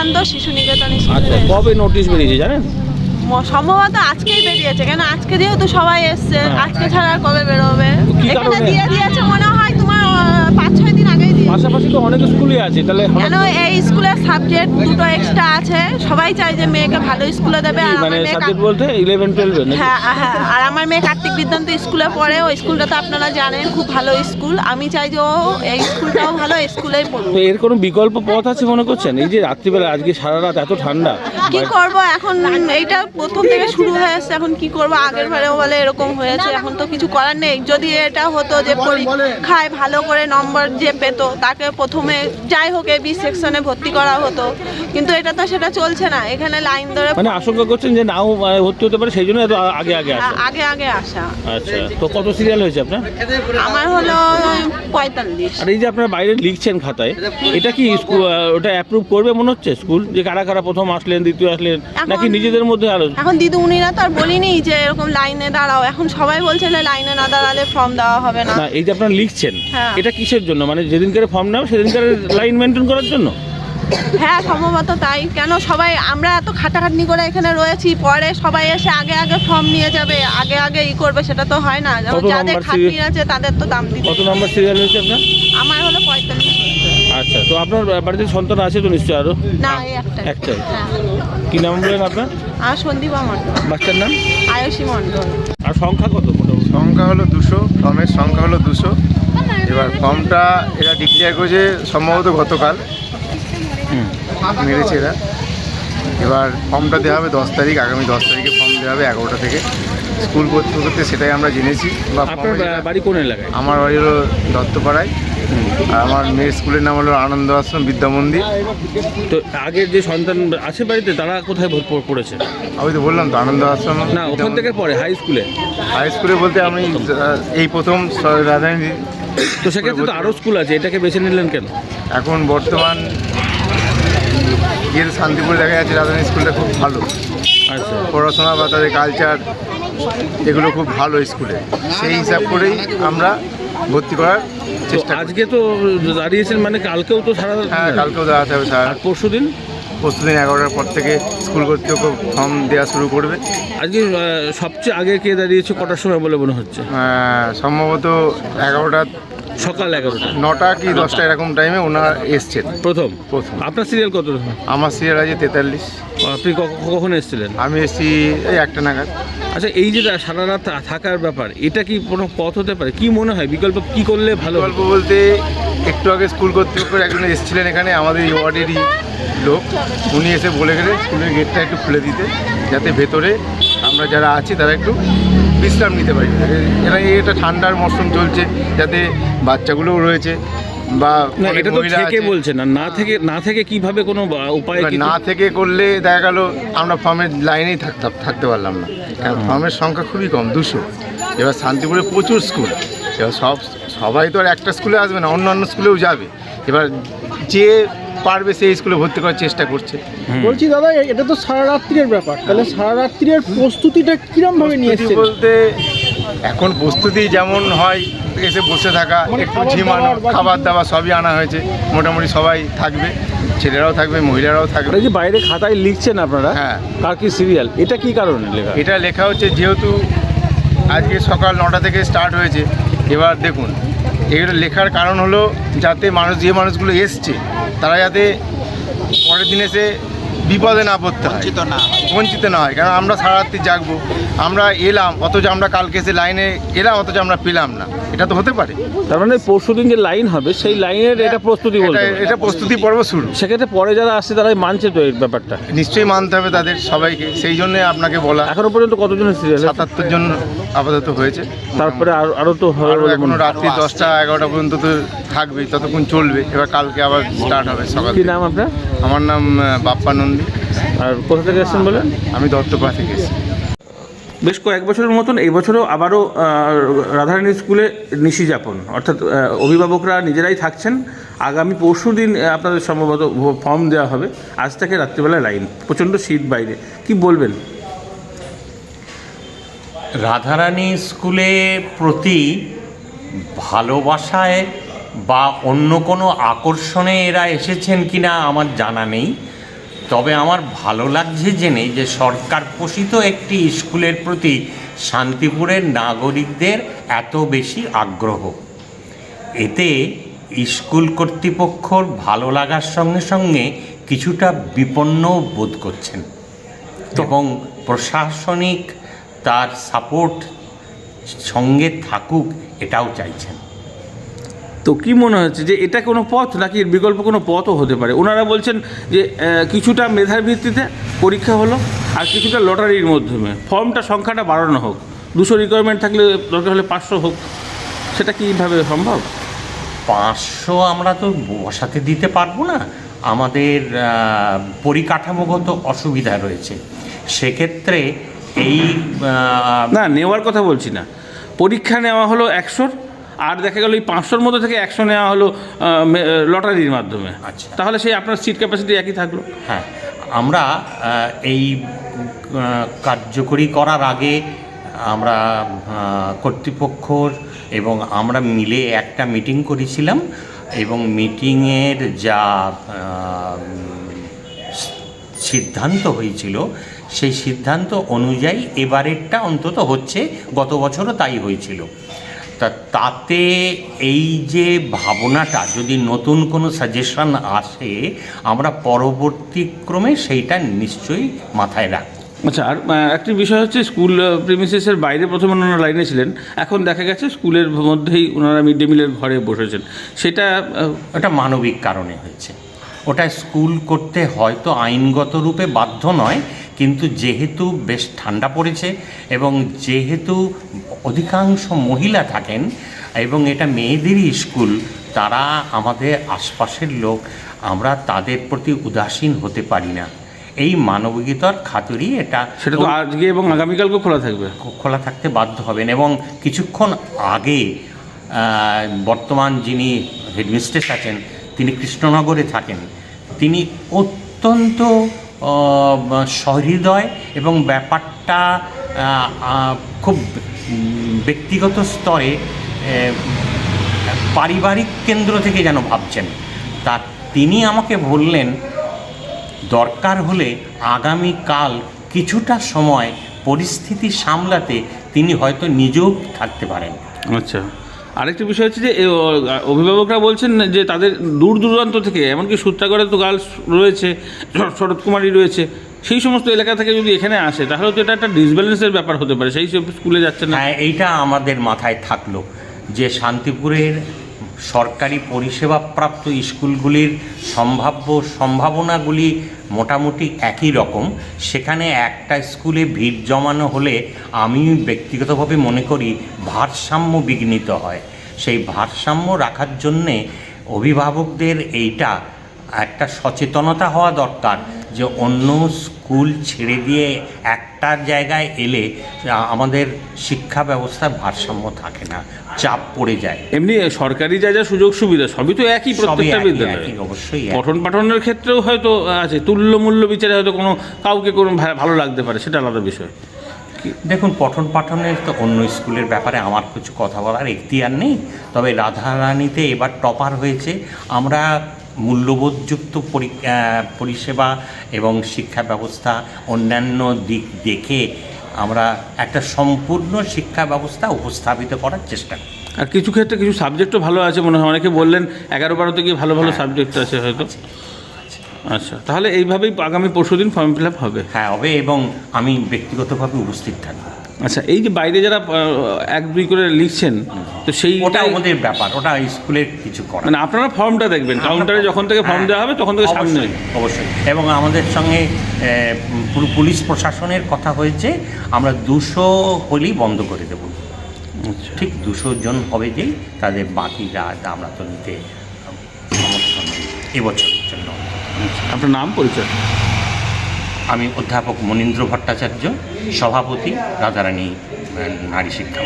বিবেকানন্দ শিশু নিকেতন আচ্ছা স্কুলে কবে নোটিশ বেরিয়েছে জানেন? সম্ভবত আজকেই বেরিয়েছে কেন আজকে যেহেতু সবাই এসছে হ্যাঁ। আজকে ছাড়া আর কবে বেরোবে? এখানে দিয়ে দিয়েছে মনে হয় পাঁচ ছয় দিন আগেই দিয়ে পাশাপাশি তো অনেক স্কুলই আছে তাহলে কেন এই স্কুলের সাবজেক্ট দুটো এক্সট্রা আছে? সবাই চায় যে মেয়েকে ভালো স্কুলে দেবে আর মানে আমার মেয়ে সাবজেক্ট বলতে ইলেভেন টুয়েলভে হ্যাঁ হ্যাঁ আর আমার মেয়ে কার্তিক বিদ্যান্ত স্কুলে পড়ে ওই স্কুলটা তো আপনারা জানেন খুব ভালো স্কুল। আমি চাই যে ও এই স্কুলটাও ভালো স্কুলেই পড়ুক। তো এর কোনো বিকল্প পথ আছে মনে করছেন? এই যে রাত্রিবেলা আজকে সারা রাত এত ঠান্ডা। কি করব এখন? এইটা প্রথম থেকে শুরু হয়ে এসছে এখন কি করব? আগের বারেও বলে এরকম হয়েছে এখন তো কিছু করার নেই। যদি এটা হতো যে পরীক্ষায় ভালো করে নম্বর যে পেতো তাকে প্রথমে যাই হোক বি সেকশনে ভর্তি করা হতো। কিন্তু এটা তো সেটা চলছে না। এখানে লাইন ধরে মানে আশঙ্কা করছেন যে নাও মানে ভর্তি হতে পারে সেই জন্য এত আগে আগে আসা। আগে আগে আসা। আচ্ছা তো কত সিরিয়াল হয়েছে আপনার? আমার হলো পঁয়তাল্লিশ। আর এই যে আপনারা বাইরে লিখছেন খাতায় এটা কি স্কুল ওটা অ্যাপ্রুভ করবে মনে হচ্ছে স্কুল? যে কারা কারা প্রথম আসলেন দ্বিতীয় আসলেন নাকি নিজেদের মধ্যে আরও? এখন দিদিমণিরা তো আর বলিনি যে এরকম লাইনে দাঁড়াও। এখন সবাই বলছে লাইনে না দাঁড়ালে ফর্ম দেওয়া হবে না। না এই যে আপনারা লিখছেন হ্যাঁ। এটা কিসের জন্য? মানে যেদিনকার ফর্ম নাও সেদিনকার লাইন মেনটেন করার জন্য? হ্যাঁ সম্ভবত তাই। কেন সবাই আমরা এত খাটাখাটনি করে এখানে রয়েছি পরে সবাই এসে আগে আগে ফর্ম নিয়ে যাবে আগে আগে ই করবে সেটা তো হয় না। যাদের খাটনি আছে তাদের তো দাম দিতে কত নাম্বার সিরিয়াল হয়েছে আপনার? আমার হলো পঁয়তাল্লিশ। আচ্ছা তো আপনার বাড়িতে সন্তান আছে তো নিশ্চয়ই আরও? না একটাই হ্যাঁ। কি নাম বললেন আপনার? আমার সন্দীপা মণ্ডল। বাচ্চার নাম? আয়ুষী মণ্ডল। আর সংখ্যা কত সংখ্যা হলো দুশো ফর্মের সংখ্যা হলো দুশো। এবার ফর্মটা এরা ডিক্লেয়ার করেছে সম্ভবত গতকাল। হুম। মেরেছে এরা। এবার ফর্মটা দেওয়া হবে দশ তারিখ আগামী দশ তারিখে ফর্ম দেওয়া হবে এগারোটা থেকে। স্কুল করতে করতে সেটাই আমরা জেনেছি। বা বাড়ি কোন এলাকায়? আমার বাড়ি হলো দত্তপাড়ায়। আর আমার মেয়ের স্কুলের নাম হলো আনন্দ আশ্রম বিদ্যা মন্দির। তো আগের যে সন্তান আছে বাড়িতে তারা কোথায় পড়েছে? আমি তো বললাম তো আনন্দ আশ্রম না ওখান থেকে পড়ে হাই স্কুলে হাই স্কুলে বলতে আমি এই প্রথম রাজধানী তো সেক্ষেত্রে তো আরও স্কুল আছে এটাকে বেছে নিলেন কেন? এখন বর্তমান গিয়ে শান্তিপুরে দেখা যাচ্ছে রাজধানী স্কুলটা খুব ভালো। আচ্ছা। পড়াশোনা বা তাদের কালচার এগুলো খুব ভালো স্কুলে। সেই হিসাব করেই আমরা ভর্তি করার চেষ্টা আজকে তো দাঁড়িয়েছেন মানে কালকেও তো সারা হ্যাঁ কালকেও দাঁড়াতে হবে স্যার। আর পরশু দিন পরশু দিন এগারোটার পর থেকে স্কুল কর্তৃপক্ষ ফর্ম দেওয়া শুরু করবে। আজকে সবচেয়ে আগে কে দাঁড়িয়েছে কটার সময় বলে মনে হচ্ছে? সম্ভবত এগারোটা সকাল এগারোটা। নটা কি দশটা এরকম টাইমে ওনার এসছেন। প্রথম? প্রথম। আপনার সিরিয়াল কত আমার সিরিয়াল আছে তেতাল্লিশ। আপনি কখ- কখন এসেছিলেন? আমি এসছি এই একটা নাগাদ। আচ্ছা এই যে সারা রাত থাকার ব্যাপার এটা কি কোনো পথ হতে পারে? কি মনে হয়? বিকল্প কি করলে ভালো গল্প বলতে একটু আগে স্কুল কর্তৃপক্ষ একজন এসেছিলেন এখানে আমাদের এই ওয়ার্ডেরই লোক। উনি এসে বলে গেলে স্কুলের গেটটা একটু খুলে দিতে যাতে ভেতরে আমরা যারা আছি তারা একটু বিশ্রাম নিতে পারি। এরা এই একটা ঠান্ডার মরশুম চলছে যাতে বাচ্চাগুলোও রয়েছে বা এটা তো থেকে আছে। না। না থেকে না থেকে কীভাবে কোনো উপায় না থেকে করলে দেখা গেল আমরা ফর্মের লাইনেই থাকতাম থাকতে পারলাম না। কারণ ফর্মের সংখ্যা খুবই কম দুশো। এবার শান্তিপুরে প্রচুর স্কুল এবার সব সবাই তো আর একটা স্কুলে আসবে না অন্য অন্য স্কুলেও যাবে। এবার যে পারবে সেই স্কুলে ভর্তি করার চেষ্টা করছে। বলছি দাদা এটা তো সারা রাত্রির ব্যাপার। তাহলে সারা রাত্রির প্রস্তুতিটা কিরম ভাবে নিয়ে প্রস্তুতি বলতে এখন প্রস্তুতি যেমন হয় এসে বসে থাকা মানে একটু ঝিমানো খাবার দাবার সবই আনা হয়েছে। মোটামুটি সবাই থাকবে ছেলেরাও থাকবে মহিলারাও থাকবে। যে বাইরে খাতায় লিখছেন আপনারা হ্যাঁ। কার কি সিরিয়াল? এটা কি কারণে লেখা? এটা লেখা হচ্ছে যেহেতু আজকে সকাল নটা থেকে স্টার্ট হয়েছে এবার দেখুন। এগুলো লেখার কারণ হলো যাতে মানুষ যে মানুষগুলো এসছে তারা যাতে পরের দিন এসে বিপদে না পড়তে হয়। বঞ্চিত না হয়। কারণ আমরা সারা রাত্রি জাগবো। আমরা এলাম অথচ আমরা কালকে এসে লাইনে এলাম অথচ আমরা পেলাম না। এটা তো হতে পারে। তার মানে পরশু দিন যে লাইন হবে সেই লাইনের এটা প্রস্তুতি বলতে এটা প্রস্তুতি পর্ব শুরু। সেক্ষেত্রে পরে যারা আসছে তারাই মানছে তো এই ব্যাপারটা। নিশ্চয়ই মানতে হবে তাদের সবাইকে সেই জন্য আপনাকে বলা। এখনও পর্যন্ত কতজন সিরিয়াল সাতাত্তর জন আপাতত হয়েছে। তারপরে আরও আরও তো হবে এখনও রাত্রি দশটা এগারোটা পর্যন্ত তো থাকবে ততক্ষণ চলবে। এবার কালকে আবার স্টার্ট হবে সকাল কি। নাম আপনার? আমার নাম বাপ্পা নন্দী। আর কোথা থেকে এসেছেন বলেন? আমি দত্তপাড়া থেকে এসেছি। বেশ কয়েক বছরের মতন, এই বছরও আবারও রাধারানী স্কুলে নিশি যাপন অর্থাৎ অভিভাবকরা নিজেরাই থাকছেন। আগামী পরশু দিন আপনাদের সম্ভবত ফর্ম দেওয়া হবে। আজ থেকে রাত্রিবেলা লাইন, প্রচণ্ড শীত বাইরে। কি বলবেন? রাধারানী স্কুলে প্রতি ভালোবাসায় বা অন্য কোনো আকর্ষণে এরা এসেছেন কিনা আমার জানা নেই। তবে আমার ভালো লাগছে জেনে যে সরকার পোষিত একটি স্কুলের প্রতি শান্তিপুরের নাগরিকদের এত বেশি আগ্রহ। এতে স্কুল কর্তৃপক্ষর ভালো লাগার সঙ্গে সঙ্গে কিছুটা বিপন্ন বোধ করছেন এবং প্রশাসনিক তার সাপোর্ট সঙ্গে থাকুক এটাও চাইছেন। তো কি মনে হচ্ছে যে এটা কোনো পথ নাকি এর বিকল্প কোনো পথও হতে পারে? ওনারা বলছেন যে কিছুটা মেধার ভিত্তিতে পরীক্ষা হলো আর কিছুটা লটারির মাধ্যমে। ফর্মটা সংখ্যাটা বাড়ানো হোক। দুশো রিকোয়ারমেন্ট থাকলে দরকার হলে পাঁচশো হোক। সেটা কীভাবে সম্ভব? পাঁচশো আমরা তো বসাতে দিতে পারব না। আমাদের পরিকাঠামোগত অসুবিধা রয়েছে। সেক্ষেত্রে এই না নেওয়ার কথা বলছি না। পরীক্ষা নেওয়া হলো একশোর আর দেখা গেল এই পাঁচশোর মধ্যে থেকে একশো নেওয়া হলো লটারির মাধ্যমে। আচ্ছা। তাহলে সেই আপনার সিট ক্যাপাসিটি একই থাকল। হ্যাঁ আমরা এই কার্যকরী করার আগে আমরা কর্তৃপক্ষর এবং আমরা মিলে একটা মিটিং করেছিলাম এবং মিটিংয়ের যা সিদ্ধান্ত হয়েছিল সেই সিদ্ধান্ত অনুযায়ী এবারেরটা অন্তত হচ্ছে গত বছরও তাই হয়েছিল। তা তাতে এই যে ভাবনাটা যদি নতুন কোনো সাজেশন আসে আমরা পরবর্তী ক্রমে সেইটা নিশ্চয়ই মাথায় রাখব। আচ্ছা আর একটি বিষয় হচ্ছে স্কুল প্রিমিসেসের বাইরে প্রথমে ওনারা লাইনে ছিলেন। এখন দেখা গেছে স্কুলের মধ্যেই ওনারা মিড ডে মিলের ঘরে বসেছেন। সেটা ওটা মানবিক কারণে হয়েছে। ওটা স্কুল করতে হয়তো আইনগত রূপে বাধ্য নয় কিন্তু যেহেতু বেশ ঠান্ডা পড়েছে এবং যেহেতু অধিকাংশ মহিলা থাকেন এবং এটা মেয়েদেরই স্কুল তারা আমাদের আশপাশের লোক আমরা তাদের প্রতি উদাসীন হতে পারি না। এই মানবিকতার খাতুরই এটা সেটা তো আজকে এবং আগামীকালকেও খোলা থাকবে। খোলা থাকতে বাধ্য হবেন এবং কিছুক্ষণ আগে বর্তমান যিনি হেডমিস্ট্রেস আছেন তিনি কৃষ্ণনগরে থাকেন তিনি অত্যন্ত সহৃদয় এবং ব্যাপারটা খুব ব্যক্তিগত স্তরে পারিবারিক কেন্দ্র থেকে যেন ভাবছেন। তা তিনি আমাকে বললেন, দরকার হলে আগামীকাল কিছুটা সময় পরিস্থিতি সামলাতে তিনি হয়তো নিজেও থাকতে পারেন। আচ্ছা। আরেকটি বিষয় হচ্ছে যে অভিভাবকরা বলছেন যে, তাদের দূর দূরান্ত থেকে, এমনকি সূত্রাগড়ে তো গার্লস রয়েছে শরৎ কুমারী রয়েছে, সেই সমস্ত এলাকা থেকে যদি এখানে আসে, তাহলে তো এটা একটা ডিসব্যালেন্সের ব্যাপার হতে পারে, সেই সব স্কুলে যাচ্ছে না। হ্যাঁ এইটা আমাদের মাথায় থাকল যে শান্তিপুরের সরকারি পরিষেবাপ্রাপ্ত স্কুলগুলির সম্ভাব্য সম্ভাবনাগুলি মোটামুটি একই রকম। সেখানে একটা স্কুলে ভিড় জমানো হলে আমি ব্যক্তিগতভাবে মনে করি ভারসাম্য বিঘ্নিত হয়। সেই ভারসাম্য রাখার জন্যে অভিভাবকদের এইটা একটা সচেতনতা হওয়া দরকার যে অন্য স্কুল ছেড়ে দিয়ে একটা জায়গায় এলে আমাদের শিক্ষা ব্যবস্থার ভারসাম্য থাকে না। চাপ পড়ে যায়। এমনি সরকারি যা যা সুযোগ সুবিধা সবই তো একই প্রত্যেকটা বিদ্যালয়ে। অবশ্যই পঠন পাঠনের ক্ষেত্রেও হয়তো আছে তুল্য মূল্য বিচারে হয়তো কোনো কাউকে কোনো ভালো লাগতে পারে সেটা আলাদা বিষয়। দেখুন পঠন পাঠনের তো অন্য স্কুলের ব্যাপারে আমার কিছু কথা বলার এখতিয়ার নেই তবে রাধারানীতে এবার টপার হয়েছে। আমরা মূল্যবোধযুক্ত পরি- পরিষেবা এবং শিক্ষা ব্যবস্থা অন্যান্য দিক দেখে আমরা একটা সম্পূর্ণ শিক্ষা ব্যবস্থা উপস্থাপিত করার চেষ্টা করি। আর কিছু ক্ষেত্রে কিছু সাবজেক্টও ভালো আছে মনে হয়। অনেকে বললেন এগারো বারোতে গিয়ে ভালো ভালো সাবজেক্ট আছে হয়তো। আচ্ছা তাহলে এইভাবেই আগামী পরশু দিন ফর্ম ফিল আপ হবে? হ্যাঁ হবে এবং আমি ব্যক্তিগতভাবে উপস্থিত থাকব। আচ্ছা এই যে বাইরে যারা এক দুই করে লিখছেন তো সেই ওটা আমাদের ব্যাপার ওটা স্কুলের কিছু করা মানে আপনারা ফর্মটা দেখবেন কাউন্টারে যখন থেকে ফর্ম দেওয়া হবে তখন থেকে সামনে অবশ্যই, অবশ্যই। এবং আমাদের সঙ্গে পুরো পুলিশ প্রশাসনের কথা হয়েছে আমরা দুশো হলেই বন্ধ করে দেব। আচ্ছা। ঠিক দুশো জন হবে যেই তাদের বাকি রাত আমরা তো নিতে সমর্থন এবছরের জন্য। আপনার নাম পরিচয়? আমি অধ্যাপক মনীন্দ্র ভট্টাচার্য। সভাপতি রাধারানী নারী শিক্ষা